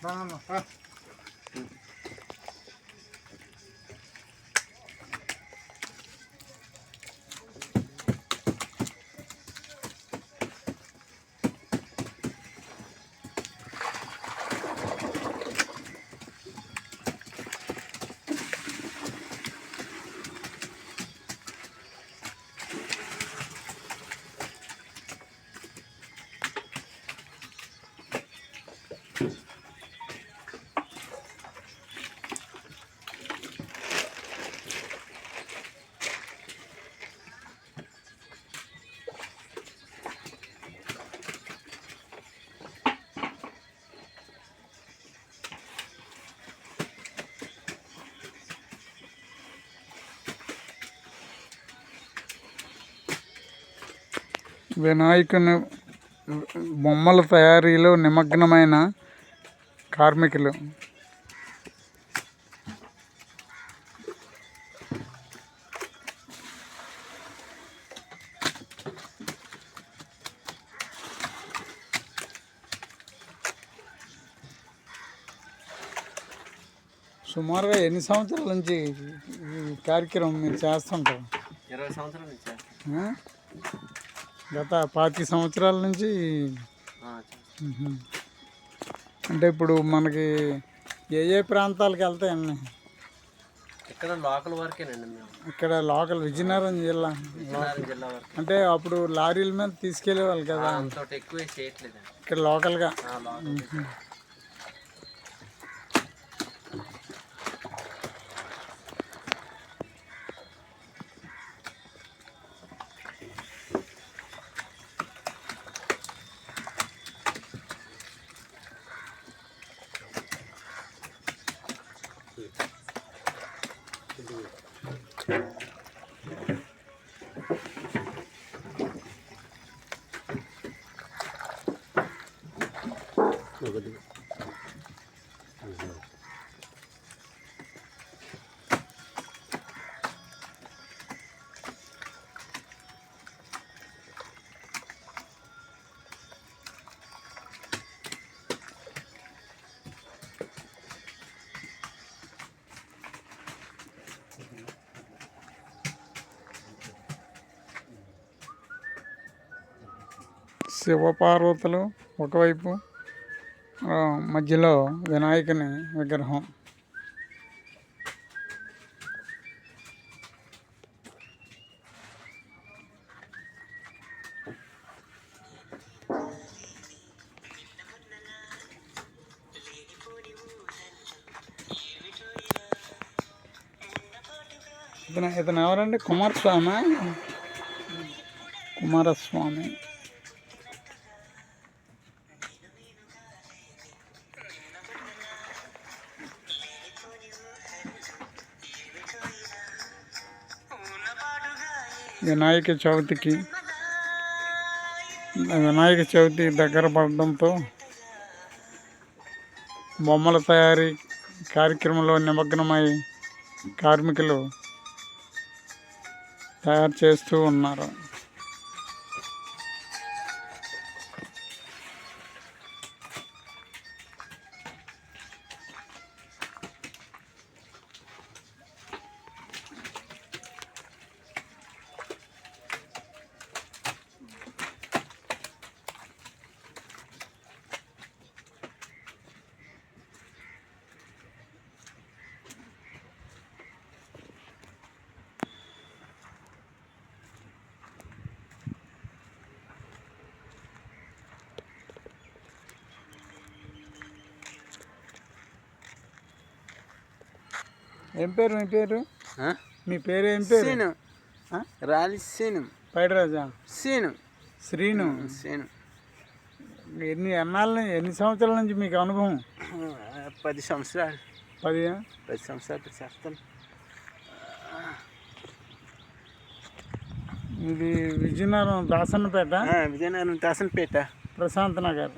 当然了，来。వినాయకుని బొమ్మల తయారీలో నిమగ్నమైన కార్మికులు. సుమారుగా ఎన్ని సంవత్సరాల నుంచి ఈ కార్యక్రమం మీరు చేస్తుంటారు? ఇరవై సంవత్సరాల నుంచి? గత పాతి సంవత్సరాల నుంచి. అంటే ఇప్పుడు మనకి ఏ ఏ ప్రాంతాలకు వెళ్తాయండి? ఇక్కడ లోకల్ వరకేనండి మేము. ఇక్కడ లోకల్ విజయనగరం జిల్లా. విజయనగరం జిల్లా వరకు. అంటే అప్పుడు లారీల మీద తీసుకెళ్ళేవాళ్ళు కదా. అంత ఎక్కువ చేయట్లేదండి. ఇక్కడ లోకల్గా. ఆ, లోకల్ శివపార్వతులు ఒకవైపు మధ్యలో వినాయకుని విగ్రహం. ఇతను ఇతను ఎవరండి? కుమారస్వామి? కుమారస్వామి. వినాయక చవితికి వినాయక చవితి దగ్గర పడడంతో బొమ్మల తయారీ కార్యక్రమంలో నిమగ్నమై కార్మికులు తయారు చేస్తూ ఉన్నారు. ఏం పేరు మీ పేరు? మీ పేరు ఏం పేరు? సీను. ఆ? రాలి సీను. పైడరాజా? సీను. శ్రీను. సీను. ఎన్ని ఎన్నాళ్ళ నుంచి- ఎన్ని సంవత్సరాల నుంచి మీకు అనుభవం? పది సంవత్సరాలు. పది పది సంవత్సరాలు చేస్తాను. ఇది విజయనగరం దాసన్నపేట? విజయనగరం దాసనపేట ప్రశాంత్ నగర్.